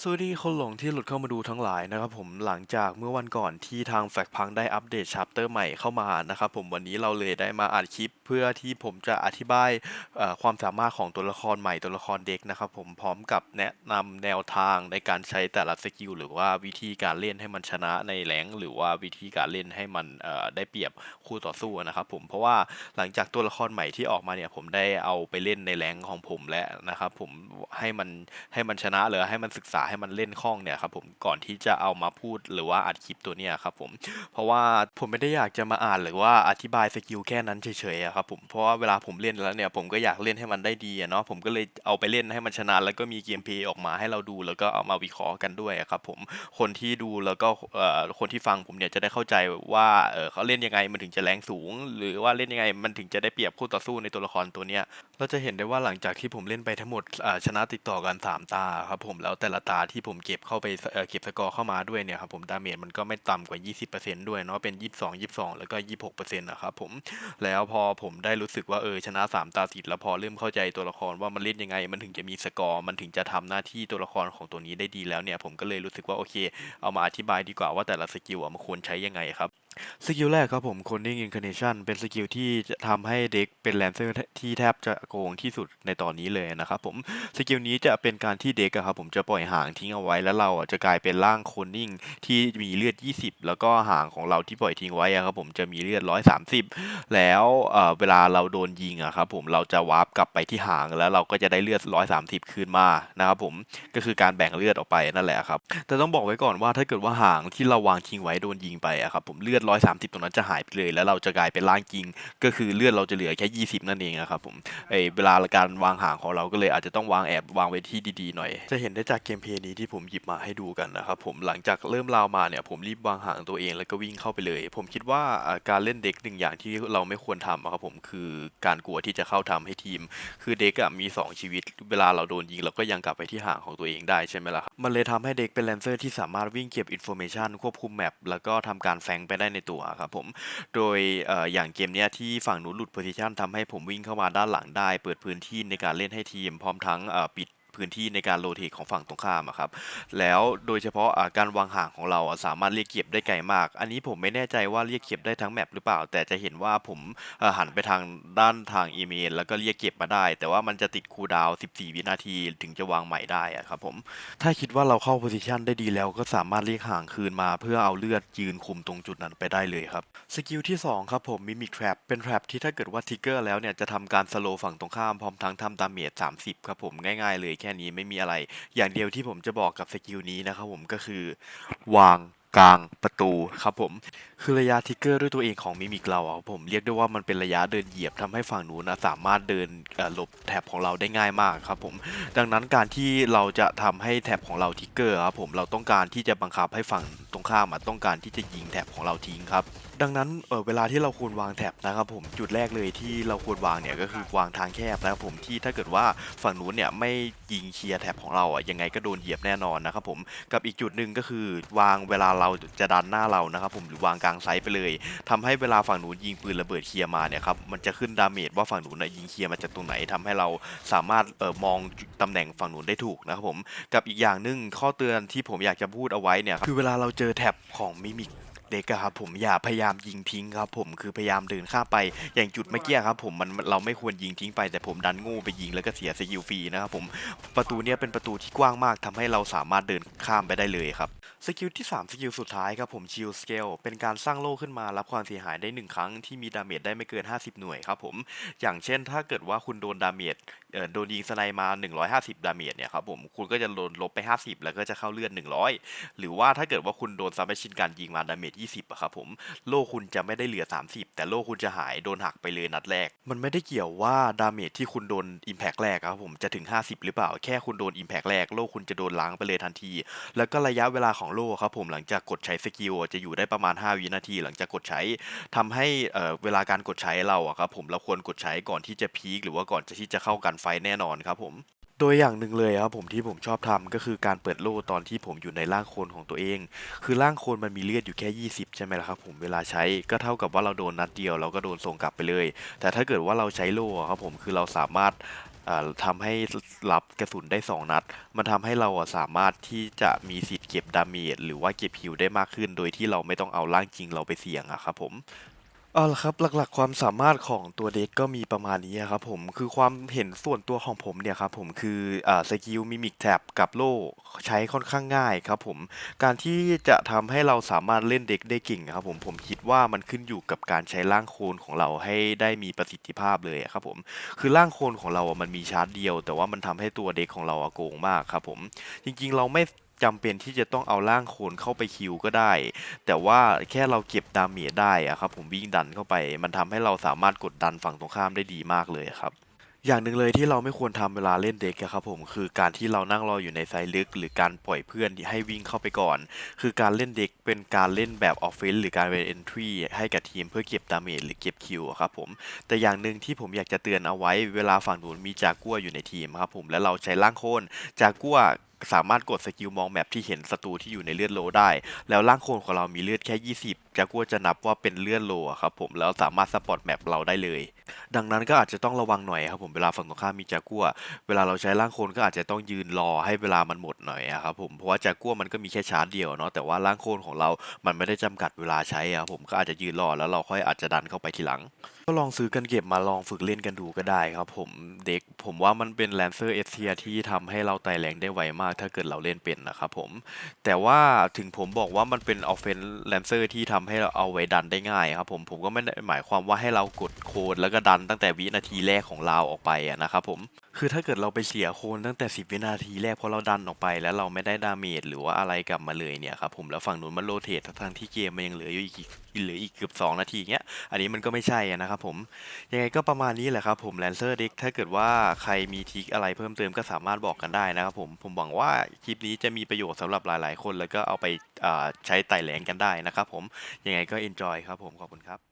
สวัสดีคนหลงที่หลุดเข้ามาดูทั้งหลายนะครับผมหลังจากเมื่อวันก่อนที่ทางแฟกพังได้อัปเดตชัปเตอร์ใหม่เข้ามานะครับผมวันนี้เราเลยได้มาอัดคลิปเพื่อที่ผมจะอธิบายความสามารถของตัวละครใหม่ตัวละครเด็กนะครับผมพร้อมกับแนะนำแนวทางในการใช้แต่ละสกิลหรือว่าวิธีการเล่นให้มันชนะในแรงหรือว่าวิธีการเล่นให้มันได้เปรียบคู่ต่อสู้นะครับผมเพราะว่าหลังจากตัวละครใหม่ที่ออกมาเนี่ยผมได้เอาไปเล่นในแรงของผมแล้วนะครับผมให้มันให้มันชนะหรือให้มันศึกษาให้มันเล่นคล่องเนี่ยครับผมก่อนที่จะเอามาพูดหรือว่าอัดคลิปตัวเนี้ยครับผมเพราะว่าผมไม่ได้อยากจะมาอ่านหรือว่าอธิบายสกิลแค่นั้นเฉยๆครับผมเพราะว่าเวลาผมเล่นแล้วเนี่ยผมก็อยากเล่นให้มันได้ดีเนาะผมก็เลยเอาไปเล่นให้มันชนะแล้วก็มีเกมเพย์ออกมาให้เราดูแล้วก็เอามาวิเคราะห์กันด้วยครับผมคนที่ดูแล้วก็คนที่ฟังผมเนี่ยจะได้เข้าใจว่าเขาเล่นยังไงมันถึงจะแรงสูง หรือว่าเล่นยังไงมันถึงจะได้เปรียบคู่ต่อสู้ในตัวละครตัวเนี้ยเราจะเห็นได้ว่าหลังจากที่ผมเล่นไปทั้งหมดชนะติดต่อกัน 3 ตาครับผมแล้วแต่ละตาาที่ผมเก็บเข้าไปเเก็บสกอร์เข้ามาด้วยเนี่ยครับผมดาเมจมันก็ไม่ต่ำกว่า 20%ด้วยเนาะเป็น 22 22 แล้วก็ 26%นะครับผมแล้วพอผมได้รู้สึกว่าเออชนะ 3 ตาติดแล้วพอเริ่มเข้าใจตัวละครว่ามันเล่นยังไง มันถึงจะมีสกอร์มันถึงจะทำหน้าที่ตัวละครของตัวนี้ได้ดีแล้วเนี่ยผมก็เลยรู้สึกว่าโอเค เอามาอธิบายดีกว่าว่าแต่ละสกิลอะมันควรใช้ยังไงครับสกิลแรกครับผม Cloning Incarnation เป็นสกิลที่จะทำให้เด็กเป็นแลนเซอร์ที่แทบจะโกงที่สุดในตอนนี้เลยนะครับผม สกิลนี้จะเป็นการที่เด็กครับผมจะปล่อยหาางทิ้งเอาไว้แล้วเราอะจะกลายเป็นร่างโคลนิ่งที่มีเลือด 20 แล้วก็หางของเราที่ปล่อยทิ้งไว้อะครับผมจะมีเลือด 130 แล้วเอ่อเวลาเราโดนยิงอะครับผมเราจะวาร์ปกลับไปที่หางแล้วเราก็จะได้เลือด 130คืนมานะครับผมก็คือการแบ่งเลือดออกไปนั่นแหละครับแต่ต้องบอกไว้ก่อนว่าถ้าเกิดว่าหางที่เราวางทิ้งไว้โดนยิงไปอะครับผมเลือด 130 ตรงนั้นจะหายไปเลย แล้วเราจะกลายเป็นร่างจริง ก็คือเลือดเราจะเหลือแค่ 20 นั่นเองอะครับผมเอเวลาการวางหางของเราก็เลยอาจจะต้องวางแอบวางไว้ที่ดีๆหน่อย จะเห็นได้จากเกมเพลย์นี้ที่ผมหยิบมาให้ดูกันนะครับผมหลังจากเริ่มราวมาเนี่ยผมรีบวางหางตัวเองแล้วก็วิ่งเข้าไปเลย ผมคิดว่าการเล่นเด็กหนึ่งอย่างที่เราไม่ควรทำอะครับผมคือการกลัวที่จะเข้าทำให้ทีม คือเด็กมี 2 ชีวิต เวลาเราโดนยิงเราก็ยังกลับไปที่ห่างของตัวเองได้ใช่ไหมล่ะครับมันเลยทำให้เด็กเป็นแลนเซอร์ที่สามารถวิ่งเก็บอินโฟเมชันควบคุมแมปแล้วก็ทำการแฟงไปได้ในตัวครับผมโดยอย่างเกมเนี้ยที่ฝั่งนู้นหลุดโพซิชันทำให้ผมวิ่งเข้ามาด้านหลังได้ เปิดพื้นที่ในการเล่นให้ทีมพร้อมทั้งปิด พื้นที่ในการโรเทตของฝั่งตรงข้ามอะครับแล้วโดยเฉพาะอ่าการวางห่างของเราสามารถเรียกเก็บได้ไกลมาก อันนี้ผมไม่แน่ใจว่าเรียกเก็บได้ทั้งแมปหรือเปล่า แต่จะเห็นว่าผมหันไปทางด้านทางอีเมล แล้วก็เรียกเก็บมาได้ แต่ว่ามันจะติดคูลดาวน์14 วินาทีถึงจะวางใหม่ได้อะครับผมถ้าคิดว่าเราเข้าโพซิชันได้ดีแล้วก็สามารถเรียกห่างคืนมา เพื่อเอาเลือดยืนคุมตรงจุดนั้นไปได้เลยครับสกิลที่ 2 ครับผมมิมิกแทรปเป็นแทรปที่ถ้าเกิดว่าทิกเกอร์แล้วเนี่ยจะทำการสโลว์ฝั่งตรงข้ามพร้อมทั้งทำดาเมจ30 ครับผมง่ายๆเลยแค่นี้ไม่มีอะไร อย่างเดียวที่ผมจะบอกกับสกิลนี้นะครับผมก็คือ วางกลางประตูครับผม คือระยะทิกเกอร์ด้วยตัวเองของมิมิกเราอะครับผมเรียกได้ว่ามันเป็นระยะเดินเหยียบทำให้ฝั่งนู้นะสามารถเดินหลบแถบของเราได้ง่ายมากครับผม ดังนั้นการที่เราจะทำให้แถบของเราทิกเกอร์ครับผมเราต้องการที่จะบังคับให้ฝั่ง ข้ามต้องการที่จะยิงแถบของเราทิ้งครับดังนั้นเเวลาที่เราควรวางแถบนะครับผมจุดแรกเลยที่เราควรวางเนี่ยก็คือวางทางแคบนะครับผมที่ถ้าเกิดว่าฝั่งนู้นเนี่ยไม่ยิงเคลียร์แถบของเราอะยังไงก็โดนเหยียบแน่นอนนะครับผมกับอีกจุดหนึ่งก็คือวางเวลาเราจะดันหน้าเรานะครับผมหรือวางกลางไซส์ไปเลยทำให้เวลาฝั่งนู้นยิงปืนระเบิดเคลียร์มาเนี่ยครับมันจะขึ้นดาเมจว่าฝั่งนู้นน่ะยิงเคลียร์มาจากตรงไหนทำให้เราสามารถเออมองตำแหน่งฝั่งนู้นได้ถูกนะครับผมกับอีกอย่างหนึ่งข้อเตือนที่ผมอยากจะพูดเอาไว้เนี่ยคือเวลาเราเจอแถแท็บของมิมิก เด็กครับผมอย่าพยายามยิงทิ้งครับผมคือพยายามเดินข้ามไปอย่างจุดเมื่อกี้ครับผมมันเราไม่ควรยิงทิ้งไป แต่ผมดันงูไปยิงแล้วก็เสียสกิลฟรีนะครับผมประตูเนี้ยเป็นประตูที่กว้างมากทำให้เราสามารถเดินข้ามไปได้เลยครับสกิลที่ 3 สกิลสุดท้ายครับผมชิลสเกลเป็นการสร้างโล่ขึ้นมารับความเสียหายได้ 1 ครั้งที่มีดาเมจได้ไม่เกิน 50 หน่วยครับผมอย่างเช่นถ้าเกิดว่าคุณโดนดาเมจโดนยิงสไนมา 150 ดาเมจเนี่ยครับผมคุณก็จะโดนลบไป 50 แล้วก็จะเข้าเลือด 100 หรือว่าถ้าเกิดว่าคุณโดนซับแมชินการยิงมาดาเมจ20อะครับผมโล่คุณจะไม่ได้เหลือ 30 แต่โล่คุณจะหายโดนหักไปเลยนัดแรก มันไม่ได้เกี่ยวว่าดาเมจที่คุณโดน Impact แรกครับผมจะถึง 50 หรือเปล่า แค่คุณโดน Impact แรกโล่คุณจะโดนล้างไปเลยทันที แล้วก็ระยะเวลาของโล่ครับผมหลังจากกดใช้สกิลจะอยู่ได้ประมาณ 5 วินาที หลังจากกดใช้ทำให้เอ่อเวลาการกดใช้เราอะครับผมเราควรกดใช้ก่อนที่จะพีคหรือว่าก่อนที่จะเข้ากันไฟแน่นอนครับผม โดยอย่างหนึ่งเลยครับผมที่ผมชอบทำก็คือการเปิดโล่ตอนที่ผมอยู่ในร่างโคลนของตัวเอง คือร่างโคลนมันมีเลือดอยู่แค่ 20 ใช่ไหมล่ะครับผมเวลาใช้ก็เท่ากับว่าเราโดนนัดเดียวเราก็โดนส่งกลับไปเลย แต่ถ้าเกิดว่าเราใช้โล่ครับผมคือเราสามารถอ่าทำให้รับกระสุนได้ 2 นัด มันทำให้เราสามารถที่จะมีสิทธิ์เก็บดาเมจหรือว่าเก็บฮิลได้มากขึ้น โดยที่เราไม่ต้องเอาร่างจริงเราไปเสี่ยงอะครับผม เอาละครับหลักๆ ความสามารถของตัวเด็กก็มีประมาณนี้ครับผมคือความเห็นส่วนตัวของผมเนี่ยครับผมคืออ่าสกิลมิมิกแท็บกับโล่ใช้ค่อนข้างง่ายครับผมการที่จะทำให้เราสามารถเล่นเด็กได้เก่งครับผมผมคิดว่ามันขึ้นอยู่กับการใช้ร่างโคลนของเราให้ได้มีประสิทธิภาพเลยอะครับผมคือร่างโคลนของเราอะมันมีชาร์จเดียว แต่ว่ามันทำให้ตัวเด็กของเราอะโกงมากครับผมจริงๆเราไม่ จำเป็นที่จะต้องเอาร่างโคลนเข้าไปคิวก็ได้ แต่ว่าแค่เราเก็บดาเมจได้อะครับผมวิ่งดันเข้าไป มันทำให้เราสามารถกดดันฝั่งตรงข้ามได้ดีมากเลยครับอย่างหนึ่งเลยที่เราไม่ควรทำเวลาเล่นเด็กครับผมคือการที่เรานั่งรออยู่ในไซลึก หรือการปล่อยเพื่อนให้วิ่งเข้าไปก่อน คือการเล่นเด็กเป็นการเล่นแบบออฟเฟนหรือการเป็นเอนทรีให้กับทีมเพื่อเก็บดาเมจหรือเก็บคิวครับผมแต่อย่างหนึ่งที่ผมอยากจะเตือนเอาไว้ เวลาฝั่งนู้นมีจากัวอยู่ในทีมครับผมแล้วเราใช้ล่างโคนจากัว สามารถกดสกิลมองแมปที่เห็นศัตรูที่อยู่ในเลือดโลได้ แล้วร่างโคลนของเรามีเลือดแค่ 20จากัวจะนับว่าเป็นเลือดโลครับผมแล้วสามารถสปอตแมปเราได้เลย ดังนั้นก็อาจจะต้องระวังหน่อยครับผมเวลาฝั่งตรงข้ามมีจากัว เวลาเราใช้ร่างโคลนก็อาจจะต้องยืนรอให้เวลามันหมดหน่อยครับผมเพราะว่าจากัวมันก็มีแค่ชาร์จเดียวเนาะแต่ว่าร่างโคลนของเรา มันไม่ได้จำกัดเวลาใช้ครับผมก็อาจจะยืนรอแล้วเราค่อยอาจจะดันเข้าไปทีหลัง ก็ลองซื้อกันเก็บมาลองฝึกเล่นกันดูก็ได้ครับผมเด็ก ผมว่ามันเป็นแลนเซอร์เอเทียที่ทำให้เราไต่แรงได้ไวมากถ้าเกิดเราเล่นเป็นนะครับผม แต่ว่าถึงผมบอกว่ามันเป็นออฟเฟนแลนเซอร์ที่ทำให้เราเอาไว้ดันได้ง่ายครับผมผมก็ไม่ได้หมายความว่าให้เรากดโคดแล้วก็ดันตั้งแต่วินาทีแรกของเราออกไปนะครับผม คือถ้าเกิดเราไปเสียโคนตั้งแต่ 10 วินาทีแรกเพราะเราดันออกไป แล้วเราไม่ได้ดาเมจหรือว่าอะไรกลับมาเลยเนี่ยครับผมแล้วฝั่งนู้นมันโรเตททั้งที่เกมมันยังเหลืออยู่อีกเหลืออีกเกือบ2 นาทีเงี้ยอันนี้มันก็ไม่ใช่นะครับผมยังไงก็ประมาณนี้แหละครับผมแลนเซอร์เด็กถ้าเกิดว่าใครมีทิกอะไรเพิ่มเติมก็สามารถบอกกันได้นะครับผมผมหวังว่าคลิปนี้จะมีประโยชน์สำหรับหลาย ๆ คน แล้วก็เอาไปใช้ไต่แหลงกันได้นะครับผมยังไงก็ enjoy ครับผมขอบคุณครับ